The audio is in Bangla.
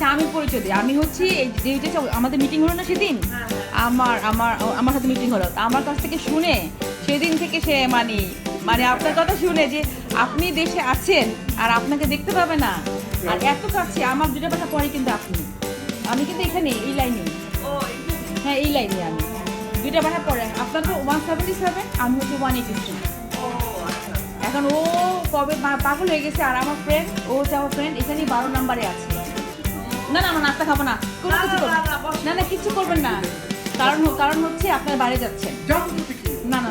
আচ্ছা আমি পরিচয় দিই। আমি হচ্ছি এই যে আমাদের মিটিং হলো না সেদিন? আমার আমার আমার সাথে মিটিং হলো। আমার কাছ থেকে শুনে সেদিন থেকে সে মানে মানে আপনার কথা শুনে যে আপনি দেশে আছেন আর আপনাকে দেখতে পাবে না। আর এত কাছে আমার দুটো কথা পরে কিন্তু আপনি। আমি কিন্তু এখানে, এই লাইনে। হ্যাঁ এই লাইনে আমি। দুইটা বাসা পরে। আপনার তো ওয়ান সেভেন্টি সেভেন আমি হচ্ছে ওয়ান এইটি থ্রি এখন ও কবে পাগল হয়ে গেছে আর আমার ফ্রেন্ড ও হচ্ছে আমার ফ্রেন্ড এখানেই বারো নাম্বারে আছে। না না নাস্তা খাব না। কোনো কিছু করবেন না না কিছু করবেন না। কারণ কারণ হচ্ছে আপনার বাড়ি যাচ্ছেন কি? না না